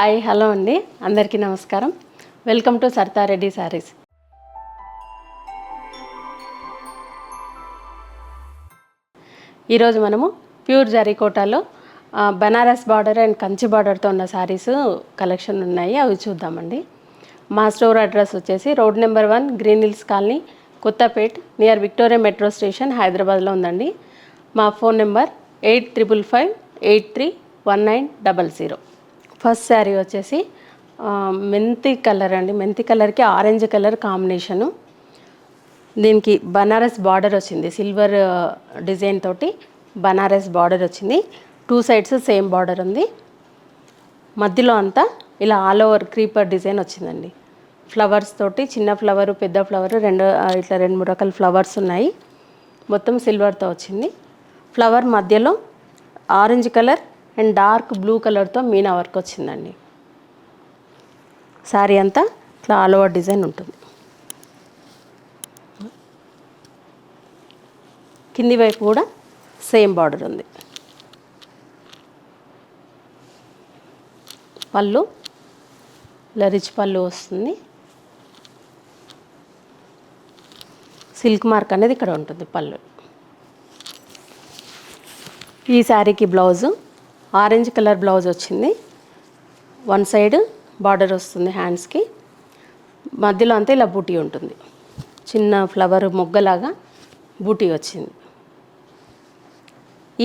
Hi hello అండి. అందరికీ నమస్కారం. వెల్కమ్ టు సర్తారెడ్డి శారీస్ ఈరోజు మనము ప్యూర్ జరీకోటాలో బనారస్ బార్డర్ అండ్ కంచి బార్డర్తో ఉన్న శారీస్ కలెక్షన్ ఉన్నాయి. అవి చూద్దామండి. మా స్టోర్ అడ్రస్ వచ్చేసి road number one green hills colony Kothapet near Victoria metro station హైదరాబాద్లో ఉందండి. మా phone number eight triple five eight three one nine double zero. First sari వచ్చేసి మెంతి కలర్ అండి. మెంతి కలర్కి ఆరెంజ్ కలర్ కాంబినేషను. దీనికి బనారస్ బార్డర్ వచ్చింది. సిల్వర్ డిజైన్ తోటి బనారస్ బార్డర్ వచ్చింది. టూ సైడ్స్ సేమ్ బార్డర్ ఉంది. మధ్యలో అంతా ఇలా ఆల్ ఓవర్ క్రీపర్ డిజైన్ వచ్చిందండి. ఫ్లవర్స్ తోటి చిన్న ఫ్లవర్ పెద్ద ఫ్లవర్ రెండు ఇట్లా రెండు మూడు రకాల ఫ్లవర్స్ ఉన్నాయి. మొత్తం సిల్వర్తో వచ్చింది. ఫ్లవర్ మధ్యలో orange colour and dark blue కలర్తో మీనా వర్క్ వచ్చిందండి. శారీ అంతా ఇట్లా ఆల్ ఓవర్ డిజైన్ ఉంటుంది. కింది వైపు కూడా సేమ్ బార్డర్ ఉంది. పళ్ళు ఇలా రిచ్ పళ్ళు వస్తుంది. సిల్క్ మార్క్ అనేది ఇక్కడ ఉంటుంది పళ్ళు. ఈ శారీకి బ్లౌజు ఆరెంజ్ కలర్ బ్లౌజ్ వచ్చింది. వన్ సైడ్ బార్డర్ వస్తుంది హ్యాండ్స్కి మధ్యలో అంతా ఇలా బూటీ ఉంటుంది. చిన్న ఫ్లవర్ మొగ్గలాగా బూటీ వచ్చింది.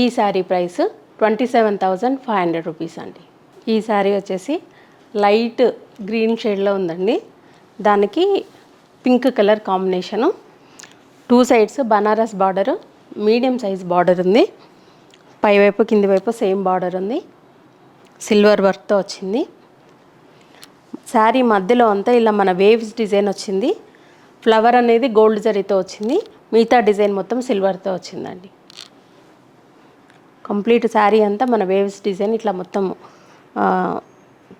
ఈ sari price twenty seven thousand five hundred rupees అండి. ఈ శారీ వచ్చేసి లైట్ గ్రీన్ షేడ్లో ఉందండి. దానికి pink colour combination. Two sides Banaras border medium size border ఉంది. పైవైపు కింది వైపు సేమ్ బార్డర్ ఉంది. సిల్వర్ వర్క్తో వచ్చింది. శారీ మధ్యలో అంతా ఇలా మన వేవ్స్ డిజైన్ వచ్చింది. ఫ్లవర్ అనేది గోల్డ్ జరీతో వచ్చింది. మిగతా డిజైన్ మొత్తం సిల్వర్తో వచ్చిందండి. కంప్లీట్ శారీ అంతా మన వేవ్స్ డిజైన్ ఇట్లా మొత్తం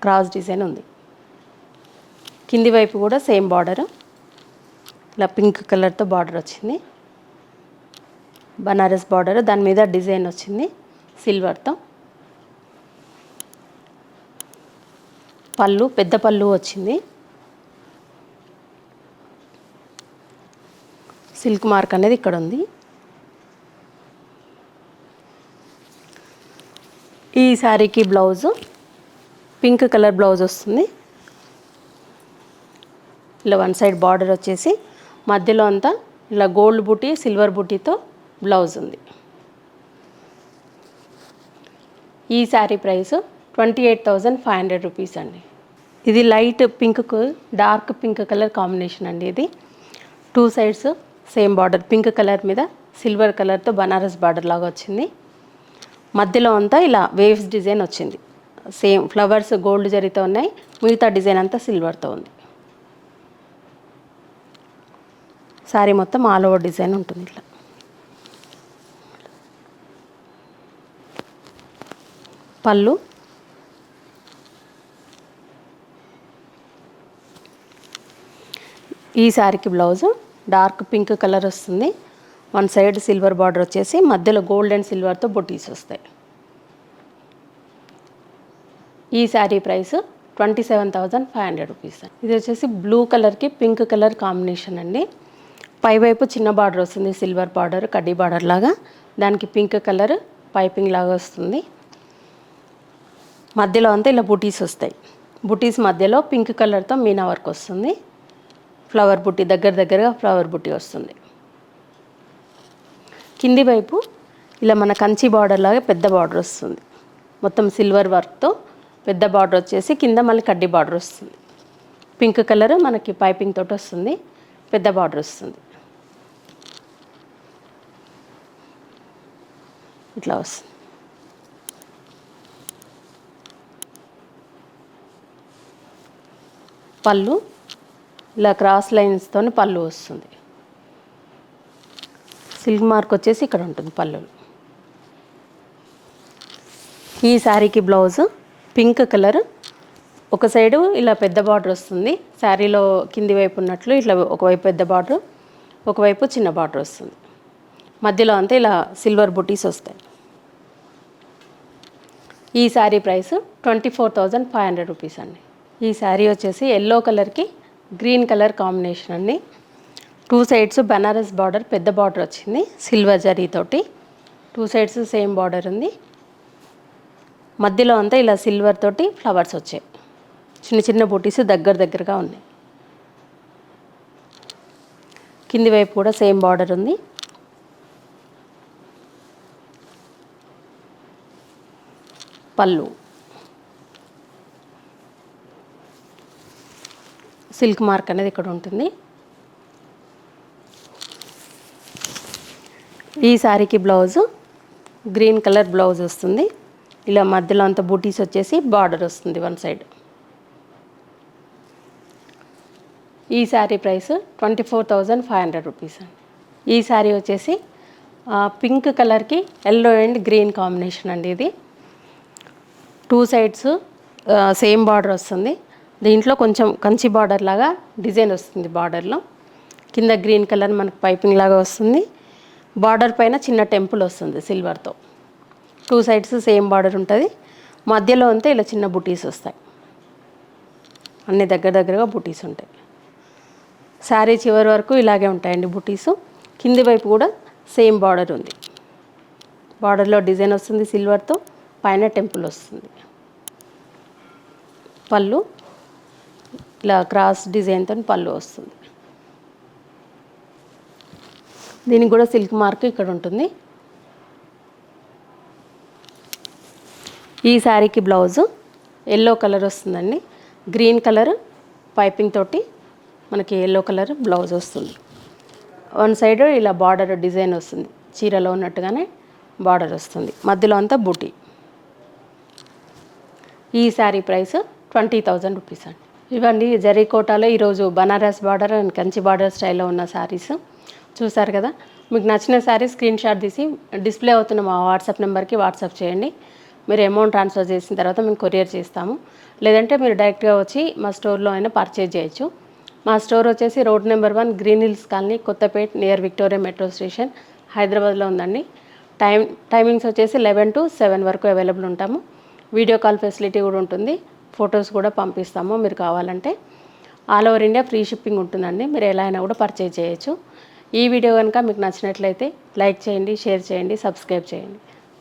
క్రాస్ డిజైన్ ఉంది. కింది వైపు కూడా సేమ్ బార్డర్. ఇలా పింక్ కలర్తో బార్డర్ వచ్చింది. బనారస్ బార్డర్ దాని మీద డిజైన్ వచ్చింది సిల్వర్తో. పళ్ళు పెద్ద పళ్ళు వచ్చింది. సిల్క్ మార్క్ అనేది ఇక్కడ ఉంది. ఈ శారీకి బ్లౌజు పింక్ కలర్ బ్లౌజ్ వస్తుంది. ఇలా వన్ సైడ్ బార్డర్ వచ్చేసి మధ్యలో అంతా ఇలా గోల్డ్ బుటీ సిల్వర్ బుటీతో బ్లౌజ్ ఉంది. ఈ sari price twenty eight thousand five hundred rupees అండి. ఇది లైట్ పింక్కు డార్క్ పింక్ కలర్ కాంబినేషన్ అండి ఇది. Two sides same border pink colour మీద సిల్వర్ కలర్తో బనారస్ బార్డర్ లాగా వచ్చింది. మధ్యలో అంతా ఇలా వేవ్స్ డిజైన్ వచ్చింది. సేమ్ ఫ్లవర్స్ గోల్డ్ జరీతో ఉన్నాయి మిగతా డిజైన్ అంతా సిల్వర్తో ఉంది. శారీ మొత్తం ఆల్ ఓవర్ డిజైన్ ఉంటుంది ఇట్లా. పళ్ళు. ఈ శారీకి బ్లౌజు. డార్క్ పింక్ కలర్ వస్తుంది. వన్ సైడ్ సిల్వర్ బార్డర్ వచ్చేసి మధ్యలో గోల్డ్ అండ్ సిల్వర్తో బొటీస్ వస్తాయి. ఈ sari price twenty seven thousand five hundred rupees ఇది వచ్చేసి బ్లూ కలర్కి పింక్ కలర్ కాంబినేషన్ అండి. పైవైపు చిన్న బార్డర్ వస్తుంది సిల్వర్ బార్డర్ కడ్డీ బార్డర్ లాగా. దానికి పింక్ కలర్ పైపింగ్ లాగా వస్తుంది. మధ్యలో అంతా ఇలా బుటీస్ వస్తాయి. బుటీస్ మధ్యలో పింక్ కలర్తో మీనా వర్క్ వస్తుంది. ఫ్లవర్ బుట్టి దగ్గర దగ్గరగా ఫ్లవర్ బుట్టి వస్తుంది. కింది వైపు ఇలా మన కంచి బార్డర్ లాగా పెద్ద బార్డర్ వస్తుంది. మొత్తం సిల్వర్ వర్క్తో పెద్ద బార్డర్ వచ్చేసి కింద మళ్ళీ కడ్డీ బార్డర్ వస్తుంది. పింక్ కలర్ మనకి పైపింగ్ తోటి వస్తుంది. పెద్ద బార్డర్ వస్తుంది. ఇట్లా వస్తుంది. పళ్ళు ఇలా క్రాస్ లైన్స్తో పళ్ళు వస్తుంది. సిల్క్ మార్క్ వచ్చేసి ఇక్కడ ఉంటుంది పళ్ళు ఈ శారీకి బ్లౌజ్ పింక్ కలర్. ఒక సైడు ఇలా పెద్ద బార్డర్ వస్తుంది. శారీలో కింది వైపు ఉన్నట్లు ఇట్లా ఒకవైపు పెద్ద బార్డర్ ఒకవైపు చిన్న బార్డర్ వస్తుంది. మధ్యలో అంతా ఇలా సిల్వర్ బుటీస్ వస్తాయి. ఈ sari price twenty four thousand five hundred rupees అండి. ఈ శారీ వచ్చేసి ఎల్లో కలర్కి గ్రీన్ కలర్ కాంబినేషన్ అండి. టూ సైడ్స్ బనారస్ బార్డర్ పెద్ద బార్డర్ వచ్చింది సిల్వర్ జరీతోటి టూ సైడ్స్ సేమ్ బార్డర్ ఉంది. మధ్యలో అంతా ఇలా సిల్వర్ తోటి ఫ్లవర్స్ వచ్చాయి. చిన్న చిన్న బూటీస్ దగ్గర దగ్గరగా ఉన్నాయి. కింది వైపు కూడా సేమ్ బార్డర్ ఉంది. పళ్ళు. సిల్క్ మార్క్ అనేది ఇక్కడ ఉంటుంది. ఈ శారీకి బ్లౌజు గ్రీన్ కలర్ బ్లౌజ్ వస్తుంది. ఇలా మధ్యలో అంత బూటీస్ వచ్చేసి బార్డర్ వస్తుంది వన్ సైడ్. ఈ sari price twenty four thousand five hundred rupees అండి. ఈ శారీ వచ్చేసి పింక్ కలర్కి ఎల్లో అండ్ గ్రీన్ కాంబినేషన్ అండి ఇది. టూ సైడ్స్ సేమ్ బార్డర్ వస్తుంది. దీంట్లో కొంచెం కంచి బార్డర్ లాగా డిజైన్ వస్తుంది బార్డర్లో. కింద గ్రీన్ కలర్ మనకు పైపింగ్ లాగా వస్తుంది. బార్డర్ పైన చిన్న టెంపుల్ వస్తుంది సిల్వర్తో. టూ సైడ్స్ సేమ్ బార్డర్ ఉంటుంది. మధ్యలో అంతా ఇలా చిన్న బుటీస్ వస్తాయి. అన్ని దగ్గర దగ్గరగా బుటీస్ ఉంటాయి. శారీ చివరి వరకు ఇలాగే ఉంటాయండి బుటీసు. కింది వైపు కూడా సేమ్ బార్డర్ ఉంది. బార్డర్లో డిజైన్ వస్తుంది సిల్వర్తో పైన టెంపుల్ వస్తుంది. పళ్ళు ఇలా క్రాస్ డిజైన్తో పళ్ళు వస్తుంది. దీనికి కూడా సిల్క్ మార్క్ ఇక్కడ ఉంటుంది. ఈ శారీకి బ్లౌజు ఎల్లో కలర్ వస్తుందండి. గ్రీన్ కలర్ పైపింగ్ తోటి మనకి ఎల్లో కలర్ బ్లౌజ్ వస్తుంది. వన్ సైడ్ ఇలా బార్డర్ డిజైన్ వస్తుంది. చీరలో ఉన్నట్టుగానే బార్డర్ వస్తుంది. మధ్యలో అంతా బూటీ. ఈ sari price twenty thousand rupees అండి. ఇవన్నీ జరీకోటాలో ఈరోజు Banaras border and Kanchi border స్టైల్లో ఉన్న శారీస్. చూసారు కదా? మీకు నచ్చిన శారీ స్క్రీన్ షాట్ తీసి డిస్ప్లే అవుతున్న మా వాట్సాప్ నెంబర్కి వాట్సాప్ చేయండి. మీరు అమౌంట్ ట్రాన్స్ఫర్ చేసిన తర్వాత మేము కొరియర్ చేస్తాము. లేదంటే మీరు డైరెక్ట్గా వచ్చి మా స్టోర్లో అయినా పర్చేజ్ చేయొచ్చు. మా స్టోర్ వచ్చేసి road number one green hills colony Kothapet near Victoria metro station హైదరాబాద్లో ఉందండి. టైం టైమింగ్స్ వచ్చేసి లెవెన్ టు సెవెన్ వరకు అవైలబుల్ ఉంటాము. వీడియో కాల్ ఫెసిలిటీ కూడా ఉంటుంది. ఫొటోస్ కూడా పంపిస్తాము. మీరు కావాలంటే all over India free shipping ఉంటుందండి. మీరు ఎలా అయినా కూడా పర్చేజ్ చేయొచ్చు. ఈ వీడియో కనుక మీకు నచ్చినట్లయితే లైక్ చేయండి షేర్ చేయండి సబ్స్క్రైబ్ చేయండి.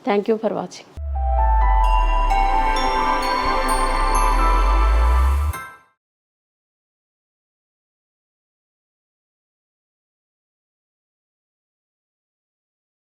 Thank you for watching